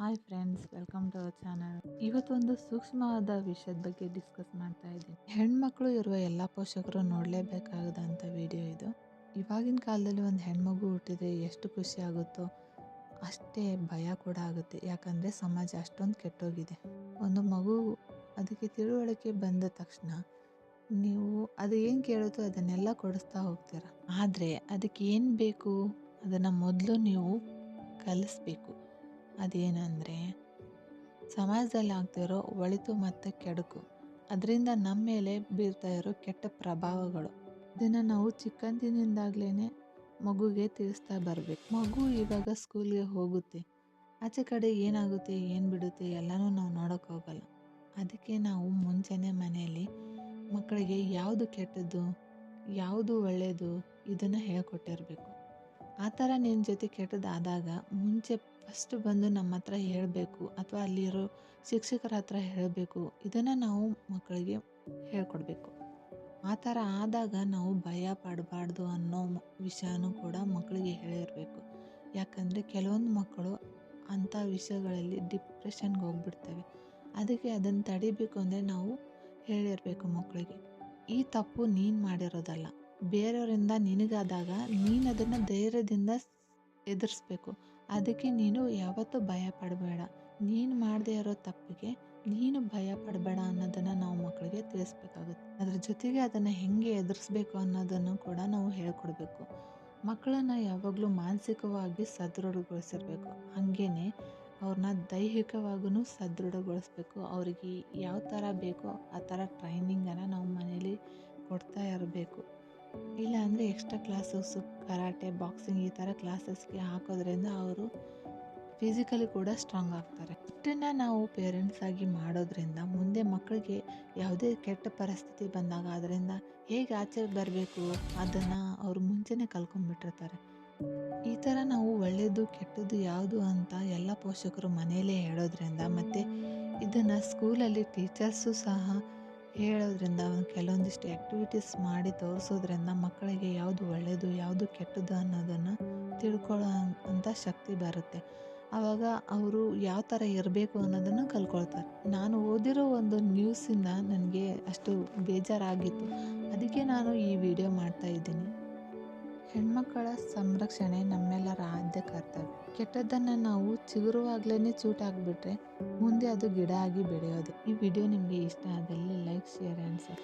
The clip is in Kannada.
Hi friends welcome to our channel ಇವತ್ತೊಂದು ಸೂಕ್ಷ್ಮವಾದ ವಿಷಯದ ಬಗ್ಗೆ ಡಿಸ್ಕಸ್ ಮಾಡ್ತಾ ಇದ್ದೀನಿ. ಹೆಣ್ಮಕ್ಳು ಇರುವ ಎಲ್ಲ ಪೋಷಕರು ನೋಡಲೇಬೇಕಾಗದಂಥ ವಿಡಿಯೋ ಇದು. ಇವಾಗಿನ ಕಾಲದಲ್ಲಿ ಒಂದು ಹೆಣ್ಮಗು ಹುಟ್ಟಿದ್ರೆ ಎಷ್ಟು ಖುಷಿ ಆಗುತ್ತೋ ಅಷ್ಟೇ ಭಯ ಕೂಡ ಆಗುತ್ತೆ. ಯಾಕಂದರೆ ಸಮಾಜ ಅಷ್ಟೊಂದು ಕೆಟ್ಟೋಗಿದೆ. ಒಂದು ಮಗು ಅದಕ್ಕೆ ತಿಳುವಳಿಕೆ ಬಂದ ತಕ್ಷಣ ನೀವು ಅದು ಏನು ಕೇಳುತ್ತೋ ಅದನ್ನೆಲ್ಲ ಕೊಡಿಸ್ತಾ ಹೋಗ್ತೀರ. ಆದರೆ ಅದಕ್ಕೆ ಏನು ಬೇಕು? ಅದನ್ನು ಮೊದಲು ನೀವು ಕಲಿಸ್ಬೇಕು. ಅದೇನಂದರೆ, ಸಮಾಜದಲ್ಲಿ ಆಗ್ತಿರೋ ಒಳಿತು ಮತ್ತು ಕೆಡುಕು. ಅದರಿಂದ ನಮ್ಮ ಮೇಲೆ ಬೀರ್ತಾ ಇರೋ ಕೆಟ್ಟ ಪ್ರಭಾವಗಳು. ಇದನ್ನು ನಾವು ಚಿಕ್ಕಂದಿನಿಂದಾಗ್ಲೇ ಮಗುಗೆ ತಿಳಿಸ್ತಾ ಬರಬೇಕು. ಮಗು ಇವಾಗ ಸ್ಕೂಲ್ಗೆ ಹೋಗುತ್ತೆ. ಆಚೆ ಕಡೆ ಏನಾಗುತ್ತೆ, ಏನು ಬಿಡುತ್ತೆ ಎಲ್ಲನೂ ನಾವು ನೋಡೋಕೆ ಹೋಗಲ್ಲ. ಅದಕ್ಕೆ ನಾವು ಮುಂಚೆನೇ ಮನೆಯಲ್ಲಿ ಮಕ್ಕಳಿಗೆ ಯಾವುದು ಕೆಟ್ಟದ್ದು, ಯಾವುದು ಒಳ್ಳೆಯದು ಇದನ್ನು ಹೇಳ್ಕೊಟ್ಟಿರಬೇಕು. ಆ ಥರ ನಿನ್ನ ಜೊತೆ ಕೆಟ್ಟದಾದಾಗ ಮುಂಚೆ ಫಸ್ಟ್ ಬಂದು ನಮ್ಮ ಹತ್ರ ಹೇಳಬೇಕು ಅಥವಾ ಅಲ್ಲಿರೋ ಶಿಕ್ಷಕರ ಹತ್ರ ಹೇಳಬೇಕು. ಇದನ್ನು ನಾವು ಮಕ್ಕಳಿಗೆ ಹೇಳ್ಕೊಡ್ಬೇಕು. ಆ ಥರ ಆದಾಗ ನಾವು ಭಯ ಪಡಬಾರ್ದು ಅನ್ನೋ ವಿಷಯನೂ ಕೂಡ ಮಕ್ಕಳಿಗೆ ಹೇಳಿರಬೇಕು. ಯಾಕಂದರೆ ಕೆಲವೊಂದು ಮಕ್ಕಳು ಅಂಥ ವಿಷಯಗಳಲ್ಲಿ ಡಿಪ್ರೆಷನ್ಗೆ ಹೋಗ್ಬಿಡ್ತವೆ. ಅದಕ್ಕೆ ಅದನ್ನು ತಡಿಬೇಕು ಅಂದರೆ ನಾವು ಹೇಳಿರಬೇಕು ಮಕ್ಕಳಿಗೆ. ಈ ತಪ್ಪು ನೀನು ಮಾಡಿರೋದಲ್ಲ. ಬೇರೆಯವರಿಂದ ನಿನಗಾದಾಗ ನೀನು ಅದನ್ನು ಧೈರ್ಯದಿಂದ ಎದುರಿಸ್ಬೇಕು. ಅದಕ್ಕೆ ನೀನು ಯಾವತ್ತೂ ಭಯ ಪಡಬೇಡ. ನೀನು ಮಾಡದೇ ಇರೋ ತಪ್ಪಿಗೆ ನೀನು ಭಯ ಪಡಬೇಡ ಅನ್ನೋದನ್ನು ನಾವು ಮಕ್ಕಳಿಗೆ ತಿಳಿಸ್ಬೇಕಾಗುತ್ತೆ. ಅದ್ರ ಜೊತೆಗೆ ಅದನ್ನು ಹೆಂಗೆ ಎದುರಿಸ್ಬೇಕು ಅನ್ನೋದನ್ನು ಕೂಡ ನಾವು ಹೇಳ್ಕೊಡ್ಬೇಕು. ಮಕ್ಕಳನ್ನು ಯಾವಾಗಲೂ ಮಾನಸಿಕವಾಗಿ ಸದೃಢಗೊಳಿಸಿರ್ಬೇಕು. ಹಾಗೇನೆ ಅವ್ರನ್ನ ದೈಹಿಕವಾಗೂ ಸದೃಢಗೊಳಿಸ್ಬೇಕು. ಅವರಿಗೆ ಯಾವ ಥರ ಬೇಕೋ ಆ ಥರ ಟ್ರೈನಿಂಗನ್ನು ನಾವು ಮನೇಲಿ ಕೊಡ್ತಾ ಇರಬೇಕು. ಇಲ್ಲ ಅಂದರೆ ಎಕ್ಸ್ಟ್ರಾ ಕ್ಲಾಸಸ್ಸು ಕರಾಟೆ ಬಾಕ್ಸಿಂಗ್ ಈ ಥರ ಕ್ಲಾಸಸ್ಗೆ ಹಾಕೋದ್ರಿಂದ ಅವರು ಫಿಸಿಕಲಿ ಕೂಡ ಸ್ಟ್ರಾಂಗ್ ಆಗ್ತಾರೆ. ಇಷ್ಟನ್ನು ನಾವು ಪೇರೆಂಟ್ಸ್ ಆಗಿ ಮಾಡೋದ್ರಿಂದ, ಮುಂದೆ ಮಕ್ಕಳಿಗೆ ಯಾವುದೇ ಕೆಟ್ಟ ಪರಿಸ್ಥಿತಿ ಬಂದಾಗ ಅದರಿಂದ ಹೇಗೆ ಆಚೆ ಬರಬೇಕು ಅದನ್ನು ಅವರು ಮುಂಚೆನೇ ಕಲ್ಕೊಂಡ್ಬಿಟ್ಟಿರ್ತಾರೆ. ಈ ಥರ ನಾವು ಒಳ್ಳೆಯದು ಕೆಟ್ಟದ್ದು ಯಾವುದು ಅಂತ ಎಲ್ಲ ಪೋಷಕರು ಮನೆಯಲ್ಲೇ ಹೇಳೋದ್ರಿಂದ ಮತ್ತು ಇದನ್ನು ಸ್ಕೂಲಲ್ಲಿ ಟೀಚರ್ಸು ಸಹ ಹೇಳೋದ್ರಿಂದ ಕೆಲವೊಂದಿಷ್ಟು ಆ್ಯಕ್ಟಿವಿಟೀಸ್ ಮಾಡಿ ತೋರಿಸೋದ್ರಿಂದ ಮಕ್ಕಳಿಗೆ ಯಾವುದು ಒಳ್ಳೆಯದು ಯಾವುದು ಕೆಟ್ಟದ್ದು ಅನ್ನೋದನ್ನು ತಿಳ್ಕೊಳ್ಳೋ ಅಂಥ ಶಕ್ತಿ ಬರುತ್ತೆ. ಆವಾಗ ಅವರು ಯಾವ ಥರ ಇರಬೇಕು ಅನ್ನೋದನ್ನು ಕಲ್ಕೊಳ್ತಾರೆ. ನಾನು ಓದಿರೋ ಒಂದು ನ್ಯೂಸಿಂದ ನನಗೆ ಅಷ್ಟು ಬೇಜಾರಾಗಿತ್ತು. ಅದಕ್ಕೆ ನಾನು ಈ ವಿಡಿಯೋ ಮಾಡ್ತಾ ಇದ್ದೀನಿ. ಹೆಣ್ಮಕ್ಕಳ ಸಂರಕ್ಷಣೆ ನಮ್ಮೆಲ್ಲರ ಆದ್ಯ ಕರ್ತವ್ಯ. ಕೆಟ್ಟದ್ದನ್ನು ನಾವು ಚಿಗುರುವಾಗ್ಲೇ ಚೂಟಾಗ್ಬಿಟ್ರೆ ಮುಂದೆ ಅದು ಗಿಡ ಆಗಿ ಬೆಳೆಯೋದು. ಈ ವಿಡಿಯೋ ನಿಮಗೆ ಇಷ್ಟ ಆದಲ್ಲಿ ಲೈಕ್, ಶೇರ್ ಆ್ಯಂಡ್ ಸಬ್ಸ್ಕ್ರೈಬ್.